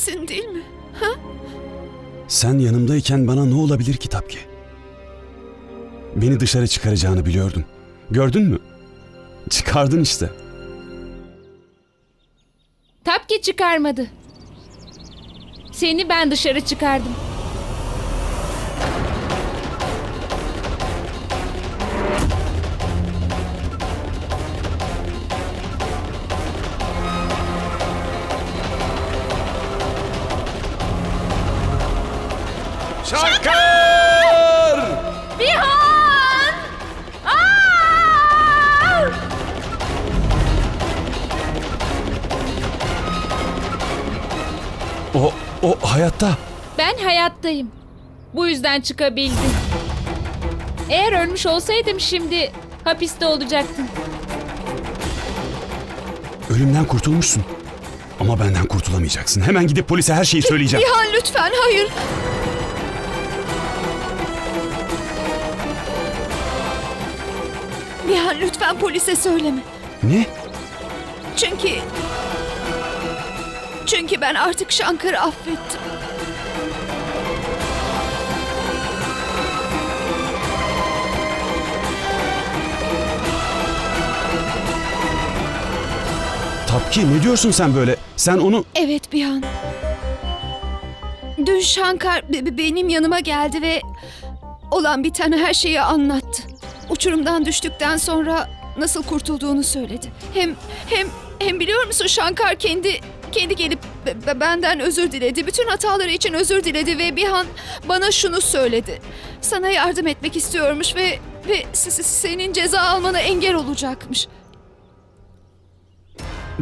iyisin değil mi? Ha? Sen yanımdayken bana ne olabilir kitap ki? Beni dışarı çıkaracağını biliyordum. Gördün mü? Çıkardın işte. Tapki çıkarmadı. Seni ben dışarı çıkardım. Şarkar! Bihan! Aa! O, o hayatta. Ben hayattayım. Bu yüzden çıkabildim. Eğer ölmüş olsaydım şimdi hapiste olacaktım. Ölümden kurtulmuşsun. Ama benden kurtulamayacaksın. Hemen gidip polise her şeyi söyleyeceğim. Nihan lütfen hayır. Nihan lütfen polise söyleme. Ne? Çünkü... Çünkü ben artık Şankar'ı affettim. Tapki ne diyorsun sen böyle? Sen onu... Evet Bihan. Dün Şankar be- be- benim yanıma geldi ve olan biteni her şeyi anlattı. Uçurumdan düştükten sonra nasıl kurtulduğunu söyledi. Hem hem hem biliyor musun Şankar kendi kendi gelip be- be- benden özür diledi. Bütün hataları için özür diledi ve Bihan bana şunu söyledi. Sana yardım etmek istiyormuş ve ve senin ceza almana engel olacakmış.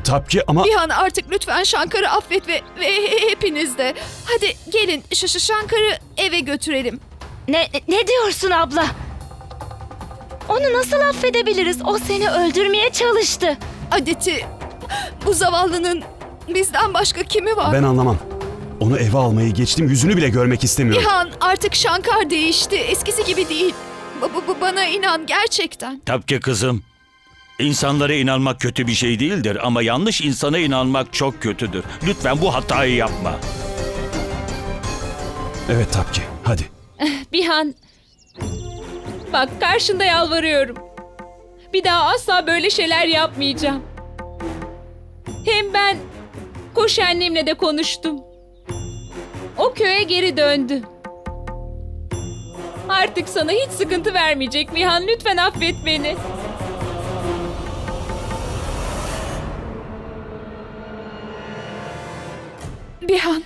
Tapki ama... Bihan artık lütfen Şankar'ı affet ve, ve hepiniz de. Hadi gelin Ş- Ş- Şankar'ı eve götürelim. Ne, ne diyorsun abla? Onu nasıl affedebiliriz? O seni öldürmeye çalıştı. Adeti bu zavallının bizden başka kimi var? Ben anlamam. Onu eve almayı geçtim yüzünü bile görmek istemiyorum. Bihan artık Şankar değişti. Eskisi gibi değil. Bu, bu- bu- bana inan gerçekten. Tabii ki kızım. İnsanlara inanmak kötü bir şey değildir ama yanlış insana inanmak çok kötüdür. Lütfen bu hatayı yapma. Evet Tapki hadi. Bihan. Bak karşında yalvarıyorum. Bir daha asla böyle şeyler yapmayacağım. Hem ben koş annemle de konuştum. O köye geri döndü. Artık sana hiç sıkıntı vermeyecek Bihan. Lütfen affet beni. Bihan.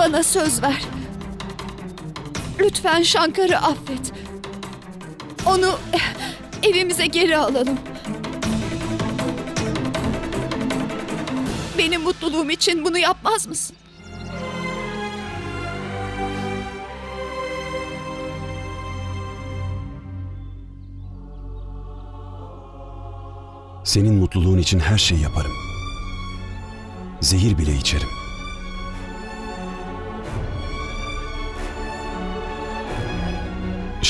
Bana söz ver. Lütfen Şankar'ı affet. Onu eh, evimize geri alalım. Benim mutluluğum için bunu yapmaz mısın? Senin mutluluğun için her şeyi yaparım. Zehir bile içerim.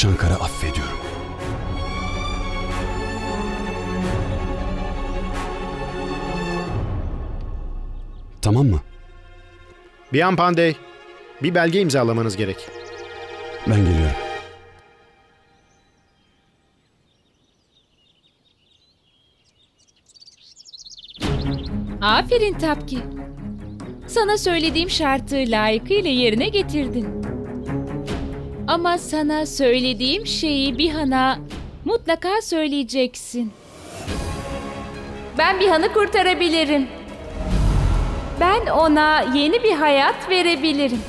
Şankar'ı affediyorum. Tamam mı? Bihan Pandey, bir belge imzalamanız gerek. Ben geliyorum. Aferin Tapki. Sana söylediğim şartı layıkıyla yerine getirdin. Ama sana söylediğim şeyi Bihan'a mutlaka söyleyeceksin. Ben Bihan'ı kurtarabilirim. Ben ona yeni bir hayat verebilirim.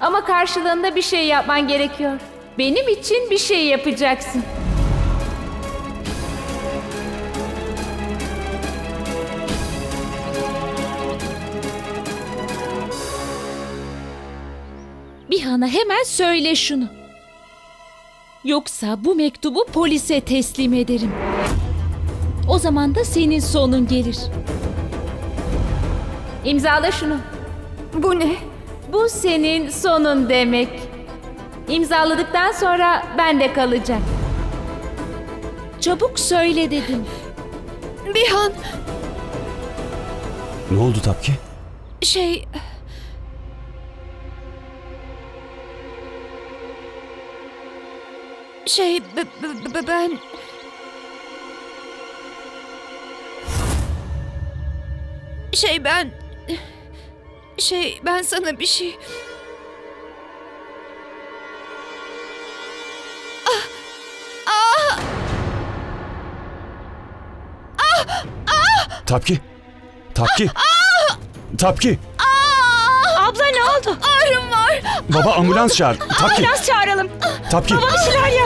Ama karşılığında bir şey yapman gerekiyor. Benim için bir şey yapacaksın. Bihan'a hemen söyle şunu. Yoksa bu mektubu polise teslim ederim. O zaman da senin sonun gelir. İmzala şunu. Bu ne? Bu senin sonun demek. İmzaladıktan sonra bende kalacak. Çabuk söyle dedim. Bihan Ne oldu Tapki? şey... Şey b- b- b- ben... Şey ben... Şey ben sana bir şey... Tapki. Tapki. Tapki. Abla ne oldu? Ağrım var. Baba ambulans çağır. Tapki. Ambulans çağıralım. Tapki. Bir şeyler yap.